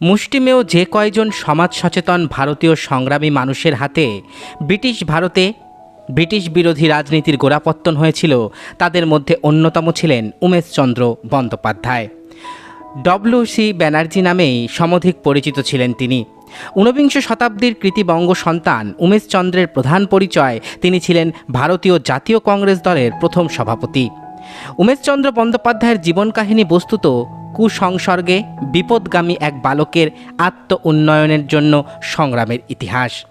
মুষ্টিমেয় যে কয়জন সমাজ সচেতন ভারতীয় সংগ্রামী মানুষের হাতে ব্রিটিশ ভারতে ব্রিটিশ বিরোধী রাজনীতির গোড়াপত্তন হয়েছিল, তাদের মধ্যে অন্যতম ছিলেন উমেশচন্দ্র বন্দ্যোপাধ্যায়। ডব্লিউ সি ব্যানার্জি নামেই সমধিক পরিচিত ছিলেন তিনি। ঊনবিংশ শতাব্দীর কৃতিবঙ্গ সন্তান উমেশচন্দ্রের প্রধান পরিচয় তিনি ছিলেন ভারতীয় জাতীয় কংগ্রেস দলের প্রথম সভাপতি। উমেশচন্দ্র বন্দ্যোপাধ্যায়ের জীবন কাহিনী বস্তুত কুসংসর্গে বিপদগামী এক বালকের আত্ম উন্নয়নের জন্য সংগ্রামের ইতিহাস।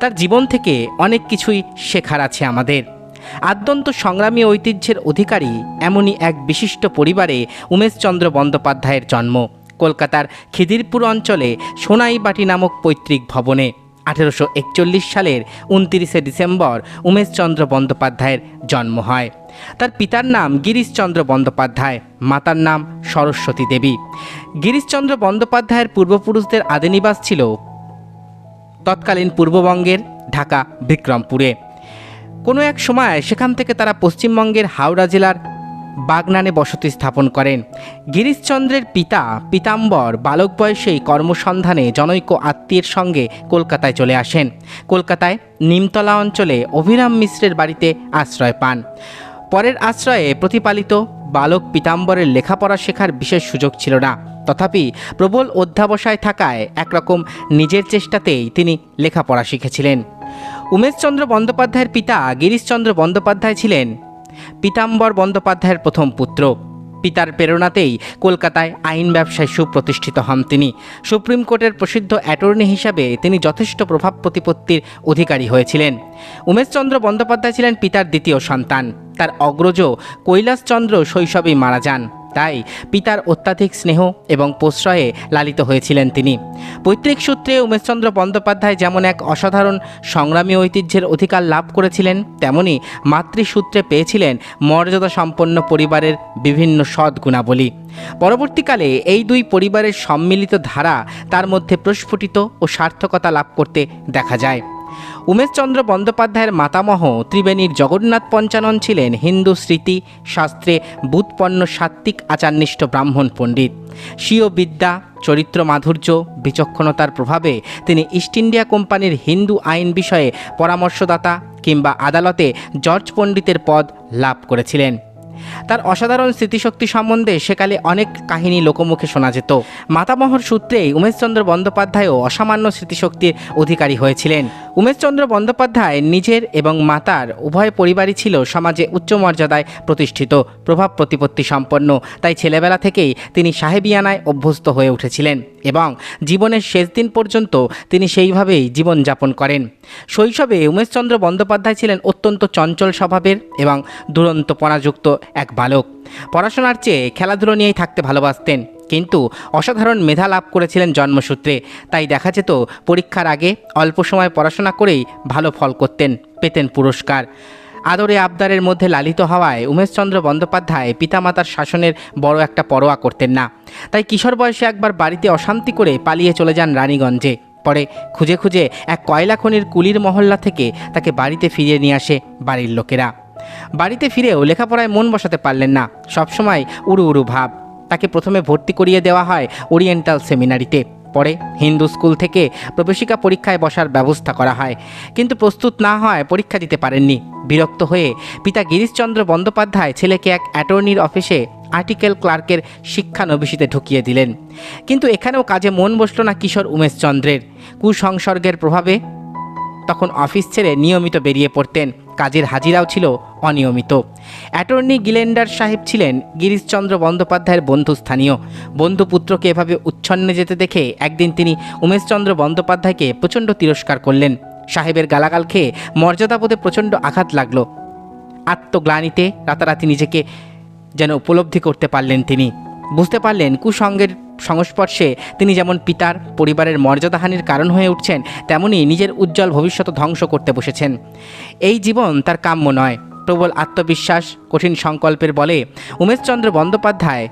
তার জীবন থেকে অনেক কিছুই শেখার আছে আমাদের। আদ্যন্ত সংগ্রামী ঐতিহ্যের অধিকারী এমনই এক বিশিষ্ট পরিবারে উমেশচন্দ্র বন্দ্যোপাধ্যায়ের জন্ম। কলকাতার খিদিরপুর অঞ্চলে সোনাইবাটি নামক পৈতৃক ভবনে আঠেরোশো একচল্লিশ সালের উনতিরিশে ডিসেম্বর উমেশচন্দ্র বন্দ্যোপাধ্যায়ের জন্ম হয়। তার পিতার নাম গিরিশচন্দ্র বন্দ্যোপাধ্যায়, মাতার নাম সরস্বতী দেবী। গিরিশচন্দ্র বন্দ্যোপাধ্যায়ের পূর্বপুরুষদের আদিনিবাস ছিল তৎকালীন পূর্ববঙ্গের ঢাকা বিক্রমপুরে। কোনো এক সময় সেখান থেকে তারা পশ্চিমবঙ্গের হাওড়া জেলার বাগনানে বসতি স্থাপন করেন। গিরিশচন্দ্রের পিতা পিতাম্বর বালক বয়সেই কর্মসন্ধানে জনৈক আত্মীয়ের সঙ্গে কলকাতায় চলে আসেন। কলকাতায় নিমতলা অঞ্চলে অভিরাম মিশ্রের বাড়িতে আশ্রয় পান। পরের আশ্রয়ে প্রতিপালিত বালক পিতাম্বরের লেখাপড়া শেখার বিশেষ সুযোগ ছিল না। তথাপি প্রবল অধ্যাবসায় থাকায় একরকম নিজের চেষ্টাতেই তিনি লেখাপড়া শিখেছিলেন। উমেশচন্দ্র বন্দ্যোপাধ্যায়ের পিতা গিরিশচন্দ্র বন্দ্যোপাধ্যায় ছিলেন পিতাম্বর বন্দ্যোপাধ্যায়ের প্রথম পুত্র। পিতার প্রেরণাতেই কলকাতায় আইন ব্যবসায় সুপ্রতিষ্ঠিত হন তিনি। সুপ্রিম কোর্টের প্রসিদ্ধ অ্যাটর্নি হিসাবে তিনি যথেষ্ট প্রভাব প্রতিপত্তির অধিকারী হয়েছিলেন। উমেশচন্দ্র বন্দ্যোপাধ্যায় ছিলেন পিতার দ্বিতীয় সন্তান। তার অগ্রজ কৈলাসচন্দ্র শৈশবেই মারা যান। তাই পিতার অত্যাধিক স্নেহ এবং প্রশ্রয়ে লালিত হয়েছিলেন তিনি। পৈতৃক সূত্রে উমেশচন্দ্র বন্দ্যোপাধ্যায় যেমন এক অসাধারণ সংগ্রামী ঐতিহ্যের অধিকার লাভ করেছিলেন, তেমনি মাতৃসূত্রে পেয়েছিলেন মর্যাদা সম্পন্ন পরিবারের বিভিন্ন সৎ গুণাবলী পরবর্তীকালে এই দুই পরিবারের সম্মিলিত ধারা তার মধ্যে প্রস্ফুটিত ও সার্থকতা লাভ করতে দেখা যায়। উমেশচন্দ্র বন্দ্যোপাধ্যায়ের মাতামহ ত্রিবেণীর জগন্নাথ পঞ্চানন ছিলেন হিন্দু স্মৃতি শাস্ত্রে বুৎপন্ন সাত্ত্বিক আচারনিষ্ঠ ব্রাহ্মণ পণ্ডিত। স্বীয় বিদ্যা, চরিত্র মাধুর্য, বিচক্ষণতার প্রভাবে তিনি ইস্ট ইন্ডিয়া কোম্পানির হিন্দু আইন বিষয়ে পরামর্শদাতা কিংবা আদালতে জর্জ পণ্ডিতের পদ লাভ করেছিলেন। তার অসাধারণ স্মৃতিশক্তি সম্বন্ধে সেকালে অনেক কাহিনী লোকমুখে শোনা যেত। মাতামহর সূত্রেই উমেশচন্দ্র বন্দ্যোপাধ্যায়ও অসামান্য স্মৃতিশক্তির অধিকারী হয়েছিলেন। উমেশচন্দ্র বন্দ্যোপাধ্যায় নিজের এবং মাতার উভয় পরিবারই ছিল সমাজে উচ্চ মর্যাদায় প্রতিষ্ঠিত, প্রভাব প্রতিপত্তি সম্পন্ন। তাই ছেলেবেলা থেকেই তিনি সাহেবিয়ানায় অভ্যস্ত হয়ে উঠেছিলেন এবং জীবনের শেষ দিন পর্যন্ত তিনি সেইভাবেই জীবনযাপন করেন। শৈশবে উমেশচন্দ্র বন্দ্যোপাধ্যায় ছিলেন অত্যন্ত চঞ্চল স্বভাবের এবং দুরন্তপনাযুক্ত এক বালক। পড়াশোনার চেয়ে খেলাধুলো নিয়েই থাকতে ভালোবাসতেন। কিন্তু অসাধারণ মেধা লাভ করেছিলেন জন্মসূত্রে। তাই দেখা যেত পরীক্ষার আগে অল্প সময় পড়াশোনা করেই ভালো ফল করতেন, পেতেন পুরস্কার। আদরে আবদারের মধ্যে লালিত হওয়ায় উমেশচন্দ্র বন্দ্যোপাধ্যায় পিতামাতার শাসনের বড় একটা পরোয়া করতেন না। তাই কিশোর বয়সে একবার বাড়িতে অশান্তি করে পালিয়ে চলে যান রানীগঞ্জে। পরে খুঁজে খুঁজে এক কয়লা খনির কুলির মহল্লা থেকে তাকে বাড়িতে ফিরিয়ে নিয়ে আসে বাড়ির লোকেরা। বাড়িতে ফিরেও লেখাপড়ায় মন বসাতে পারলেন না। সবসময় উড়ু উড়ু ভাব। তাকে প্রথমে ভর্তি করিয়ে দেওয়া হয় ওরিয়েন্টাল সেমিনারিতে। পরে হিন্দু স্কুল থেকে প্রবেশিকা পরীক্ষায় বসার ব্যবস্থা করা হয়। কিন্তু প্রস্তুত না হয় পরীক্ষা দিতে পারেননি। বিরক্ত হয়ে পিতা গিরিশচন্দ্র বন্দ্যোপাধ্যায় ছেলেকে এক অ্যাটর্নির অফিসে আর্টিকেল ক্লার্কের শিক্ষানবিশিতে ঢুকিয়ে দিলেন। কিন্তু এখানেও কাজে মন বসল না কিশোর উমেশচন্দ্রের। কুসংসর্গের প্রভাবে তখন অফিস ছেড়ে নিয়মিত বেরিয়ে পড়তেন। কাজের হাজিরাও ছিল অনিয়মিত। অ্যাটর্নি গিলেন্ডার সাহেব ছিলেন গিরিশচন্দ্র বন্দ্যোপাধ্যায়ের বন্ধু স্থানীয়। বন্ধুপুত্রকে এভাবে উচ্ছন্নে যেতে দেখে একদিন তিনি উমেশচন্দ্র বন্দ্যোপাধ্যায়কে প্রচণ্ড তিরস্কার করলেন। সাহেবের গালাগাল খেয়ে মর্যাদাবোধে প্রচণ্ড আঘাত লাগল। আত্মগ্লানিতে রাতারাতি নিজেকে যেন উপলব্ধি করতে পারলেন তিনি। বুঝতে পারলেন কুসঙ্গের সংস্পর্শে তিনি যেমন পিতার, পরিবারের মর্যাদাহানির কারণ হয়ে উঠছেন, তেমনি নিজের উজ্জ্বল ভবিষ্যৎ ধ্বংস করতে বসেছেন। এই জীবন তার কাম্য নয়। প্রবল আত্মবিশ্বাস, কঠিন সংকল্পের বলে উমেশচন্দ্র বন্দ্যোপাধ্যায়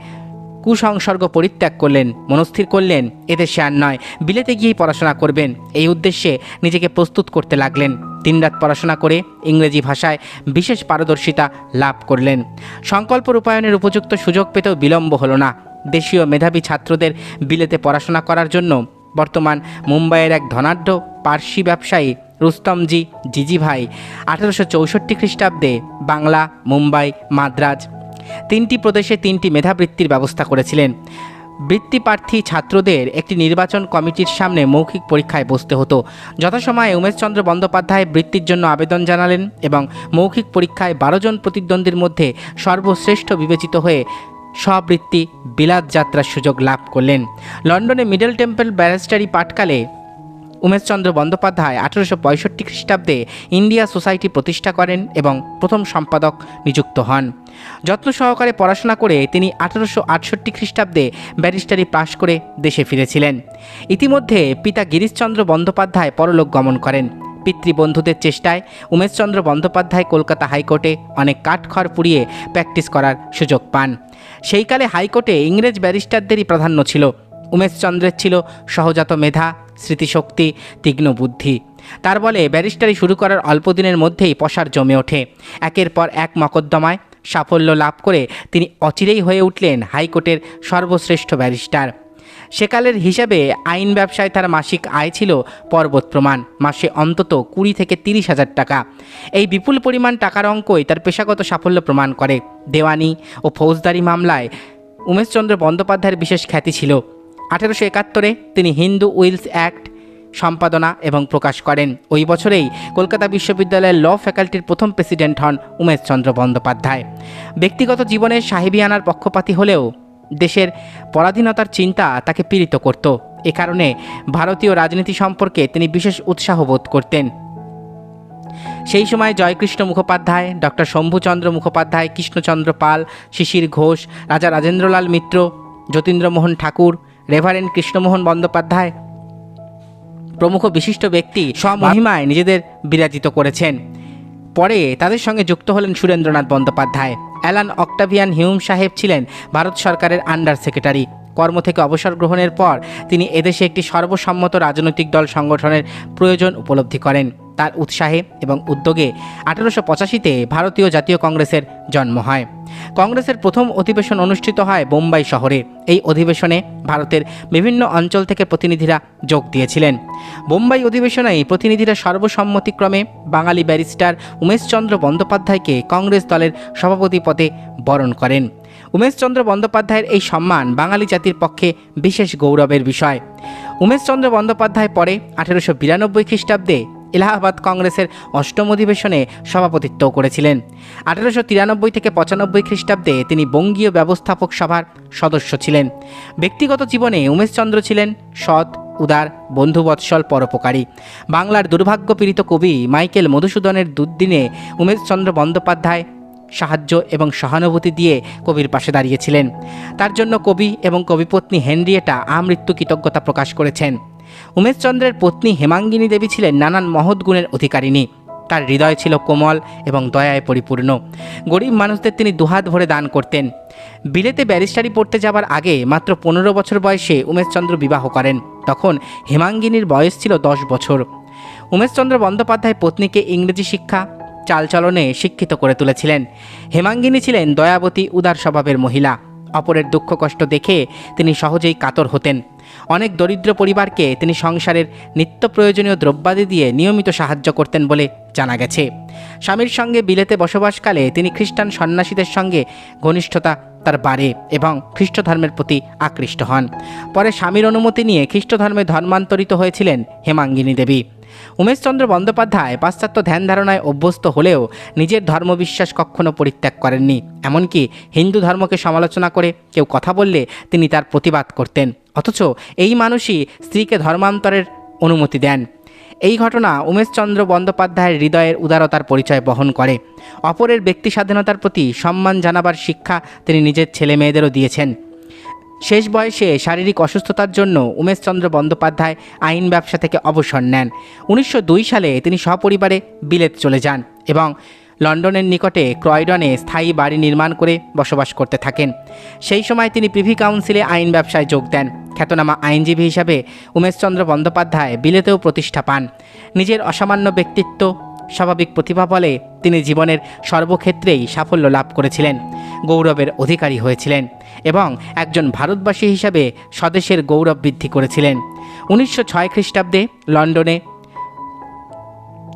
কুসংসর্গ পরিত্যাগ করলেন, মনস্থির করলেন এতে আর নয়, বিলেতে গিয়েই পড়াশোনা করবেন। এই উদ্দেশ্যে নিজেকে প্রস্তুত করতে লাগলেন। দিনরাত পড়াশোনা করে ইংরেজি ভাষায় বিশেষ পারদর্শিতা লাভ করলেন। সংকল্প রূপায়ণের উপযুক্ত সুযোগ পেতেও বিলম্ব হলো না। দেশীয় মেধাবী ছাত্রদের বিলেতে পড়াশোনা করার জন্য বর্তমান মুম্বাইয়ের এক ধনাঢ্য পার্সি ব্যবসায়ী রুস্তমজি জিজি ভাই আঠারোশো চৌষট্টি খ্রিস্টাব্দে বাংলা, মুম্বাই, মাদ্রাজ তিনটি প্রদেশে তিনটি মেধাবৃত্তির ব্যবস্থা করেছিলেন। বৃত্তিপ্রার্থী ছাত্রদের একটি নির্বাচন কমিটির সামনে মৌখিক পরীক্ষায় বসতে হতো। যথাসময়ে উমেশচন্দ্র বন্দ্যোপাধ্যায় বৃত্তির জন্য আবেদন জানালেন এবং মৌখিক পরীক্ষায় বারো জন প্রতিদ্বন্দ্বীর মধ্যে সর্বশ্রেষ্ঠ বিবেচিত হয়ে স্ববৃত্তি বিলাত যাত্রার সুযোগ লাভ করলেন। লন্ডনে মিডল টেম্পল ব্যারিস্টারি পাঠকালে উমেশচন্দ্র বন্দ্যোপাধ্যায় আঠেরোশো পঁয়ষট্টি খ্রিস্টাব্দে ইন্ডিয়া সোসাইটি প্রতিষ্ঠা করেন এবং প্রথম সম্পাদক নিযুক্ত হন। যত্ন সহকারে পড়াশোনা করে তিনি আঠেরোশো আটষট্টি খ্রিস্টাব্দে ব্যারিস্টারি পাশ করে দেশে ফিরেছিলেন। ইতিমধ্যে পিতা গিরিশচন্দ্র বন্দ্যোপাধ্যায় পরলোক গমন করেন। পিতৃবন্ধুদের চেষ্টায় উমেশচন্দ্র বন্দ্যোপাধ্যায় কলকাতা হাইকোর্টে অনেক কাঠখড় পুড়িয়ে প্র্যাকটিস করার সুযোগ পান। সেইকালে হাইকোর্টে ইংরেজ ব্যারিস্টারদেরই প্রাধান্য ছিল। উমেশচন্দ্রের ছিল সহজাত মেধা, স্মৃতিশক্তি, তীক্ষ্ণ বুদ্ধি। তার বলে ব্যারিস্টারি শুরু করার অল্প দিনের মধ্যেই পসার জমে ওঠে। একের পর এক মকদ্দমায় সাফল্য লাভ করে তিনি অচিরেই হয়ে উঠলেন হাইকোর্টের সর্বশ্রেষ্ঠ ব্যারিস্টার। সেকালের হিসাবে আইন ব্যবসায় তার মাসিক আয় ছিল পর্বত প্রমাণ। মাসে অন্তত কুড়ি থেকে তিরিশ হাজার টাকা। এই বিপুল পরিমাণ টাকার অঙ্কই তার পেশাগত সাফল্য প্রমাণ করে। দেওয়ানি ও ফৌজদারি মামলায় উমেশচন্দ্র বন্দ্যোপাধ্যায়ের বিশেষ খ্যাতি ছিল। আঠেরোশো একাত্তরে তিনি হিন্দু উইলস অ্যাক্ট সম্পাদনা এবং প্রকাশ করেন। ওই বছরেই কলকাতা বিশ্ববিদ্যালয়ের ল ফ্যাকাল্টির প্রথম প্রেসিডেন্ট হন উমেশচন্দ্র বন্দ্যোপাধ্যায়। ব্যক্তিগত জীবনে সাহেবিয়ানার পক্ষপাতী হলেও দেশের পরাধীনতার চিন্তা তাকে পীড়িত করত। এ কারণে ভারতীয় রাজনীতি সম্পর্কে তিনি বিশেষ উৎসাহ বোধ করতেন। সেই সময় জয়কৃষ্ণ মুখোপাধ্যায় ডক্টর শম্ভুচন্দ্র মুখোপাধ্যায়, কৃষ্ণচন্দ্র পাল, শিশির ঘোষ, রাজা রাজেন্দ্রলাল মিত্র, যতীন্দ্রমোহন ঠাকুর, রেভারেন্ড কৃষ্ণমোহন বন্দ্যোপাধ্যায় প্রমুখ বিশিষ্ট ব্যক্তি স্বমহিমায় নিজেদের বিরাজিত করেছেন। পরে তাদের সঙ্গে যুক্ত হলেন Surendranath Bandyopadhyay. Allan Octavian Hume সাহেব ছিলেন ভারত সরকারের আন্ডার সেক্রেটারি। কর্ম থেকে অবসর গ্রহণের পর তিনি এদেশে একটি সর্বসম্মত রাজনৈতিক দল সংগঠনের প্রয়োজন উপলব্ধি করেন। তার উৎসাহে এবং উদ্যোগে আঠেরোশো পঁচাশিতে ভারতীয় জাতীয় কংগ্রেসের জন্ম হয়। কংগ্রেসের প্রথম অধিবেশন অনুষ্ঠিত হয় বোম্বাই শহরে। এই অধিবেশনে ভারতের বিভিন্ন অঞ্চল থেকে প্রতিনিধিরা যোগ দিয়েছিলেন। বোম্বাই অধিবেশনেই প্রতিনিধিরা সর্বসম্মতিক্রমে বাঙালি ব্যারিস্টার উমেশচন্দ্র বন্দ্যোপাধ্যায়কে কংগ্রেস দলের সভাপতি পদে বরণ করেন। উমেশচন্দ্র বন্দ্যোপাধ্যায়ের এই সম্মান বাঙালি জাতির পক্ষে বিশেষ গৌরবের বিষয়। উমেশচন্দ্র বন্দ্যোপাধ্যায় পরে আঠেরোশো বিরানব্বই খ্রিস্টাব্দে এলাহাবাদ কংগ্রেসের অষ্টম অধিবেশনে সভাপতিত্ব করেছিলেন। আঠেরোশো তিরানব্বই থেকে পঁচানব্বই খ্রিস্টাব্দে তিনি বঙ্গীয় ব্যবস্থাপক সভার সদস্য ছিলেন। ব্যক্তিগত জীবনে উমেশচন্দ্র ছিলেন সৎ, উদার, বন্ধুবৎসল, পরোপকারী। বাংলার দুর্ভাগ্যপীড়িত কবি মাইকেল মধুসূদনের দুর্দিনে উমেশচন্দ্র বন্দ্যোপাধ্যায় সাহায্য এবং সহানুভূতি দিয়ে কবির পাশে দাঁড়িয়েছিলেন। তার জন্য কবি এবং কবিপত্নী হেনরিয়েটা আমৃত্যু কৃতজ্ঞতা প্রকাশ করেছেন। উমেশচন্দ্রের পত্নী হেমাঙ্গিনী দেবী ছিলেন নানান মহৎ গুণের অধিকারিণী। তার হৃদয় ছিল কোমল এবং দয়ায় পরিপূর্ণ। গরিব মানুষদের তিনি দুহাত ভরে দান করতেন। বিলেতে ব্যারিস্টারি পড়তে যাবার আগে মাত্র পনেরো বছর বয়সে উমেশচন্দ্র বিবাহ করেন। তখন হেমাঙ্গিনীর বয়স ছিল দশ বছর। উমেশচন্দ্র বন্দ্যোপাধ্যায় পত্নীকে ইংরেজি শিক্ষা, চালচলনে শিক্ষিত করে তুলেছিলেন। হেমাঙ্গিনী ছিলেন দয়াবতী উদার স্বভাবের মহিলা। অপরের দুঃখ কষ্ট দেখে তিনি সহজেই কাতর হতেন। অনেক দরিদ্র পরিবারকে তিনি সংসারের নিত্য প্রয়োজনীয় দ্রব্যাদি দিয়ে নিয়মিত সাহায্য করতেন বলে জানা গেছে। স্বামীর সঙ্গে বিলেতে বসবাসকালে তিনি খ্রিস্টান সন্ন্যাসীদের সঙ্গে ঘনিষ্ঠতা তার বাড়ে এবং খ্রিস্ট ধর্মের প্রতি আকৃষ্ট হন। পরে স্বামীর অনুমতি নিয়ে খ্রিস্ট ধর্মে ধর্মান্তরিত হয়েছিলেন হেমাঙ্গিনী দেবী। উমেশচন্দ্র বন্দ্যোপাধ্যায় পাশ্চাত্য ধ্যান ধারণায় অভ্যস্ত হলেও নিজের ধর্মবিশ্বাস কখনো পরিত্যাগ করেননি। এমনকি হিন্দু ধর্মকে সমালোচনা করে কেউ কথা বললে তিনি তার প্রতিবাদ করতেন। অথচ এই মানুষই স্ত্রীকে ধর্মান্তরের অনুমতি দেন। এই ঘটনা উমেশচন্দ্র বন্দ্যোপাধ্যায়ের হৃদয়ের উদারতার পরিচয় বহন করে। অপরের ব্যক্তি স্বাধীনতার প্রতি সম্মান জানাবার শিক্ষা তিনি নিজের ছেলে মেয়েদেরও দিয়েছেন। শেষ বয়সে শারীরিক অসুস্থতার জন্য উমেশচন্দ্র বন্দ্যোপাধ্যায় আইন ব্যবসা থেকে অবসর নেন। উনিশশো দুই সালে তিনি সপরিবারে বিলেত চলে যান এবং লন্ডনের নিকটে ক্রয়ডনে স্থায়ী বাড়ি নির্মাণ করে বসবাস করতে থাকেন। সেই সময় তিনি প্রিভি কাউন্সিলে আইন ব্যবসায় যোগ দেন। খ্যাতনামা আইনজীবী হিসাবে উমেশচন্দ্র বন্দ্যোপাধ্যায় বিলেতেও প্রতিষ্ঠা পান। নিজের অসামান্য ব্যক্তিত্ব, স্বাভাবিক প্রতিভা বলে তিনি জীবনের সর্বক্ষেত্রেই সাফল্য লাভ করেছিলেন, গৌরবের অধিকারী হয়েছিলেন এবং একজন ভারতবাসী হিসাবে স্বদেশের গৌরব বৃদ্ধি করেছিলেন। উনিশশো ছয় খ্রিস্টাব্দে লন্ডনে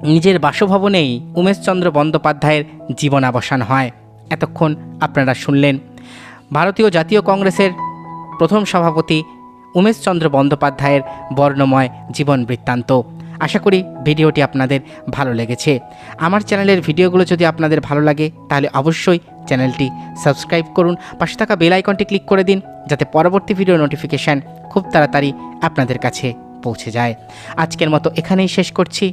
নিজের বাসভবনেই উমেশচন্দ্র বন্দ্যোপাধ্যায়ের জীবনাবসান হয়। এতক্ষণ আপনারা শুনলেন ভারতীয় জাতীয় কংগ্রেসের প্রথম সভাপতি উমেশচন্দ্র বন্দ্যোপাধ্যায়ের বর্ণময় জীবন বৃত্তান্ত। আশা করি ভিডিওটি আপনাদের ভালো লেগেছে। আমার চ্যানেলের ভিডিওগুলো যদি আপনাদের ভালো লাগে, তাহলে অবশ্যই চ্যানেলটি সাবস্ক্রাইব করুন, পাশে থাকা বেল আইকনটি ক্লিক করে দিন, যাতে পরবর্তী ভিডিও নোটিফিকেশান খুব তাড়াতাড়ি আপনাদের কাছে পৌঁছে যায়। আজকের মতো এখানেই শেষ করছি।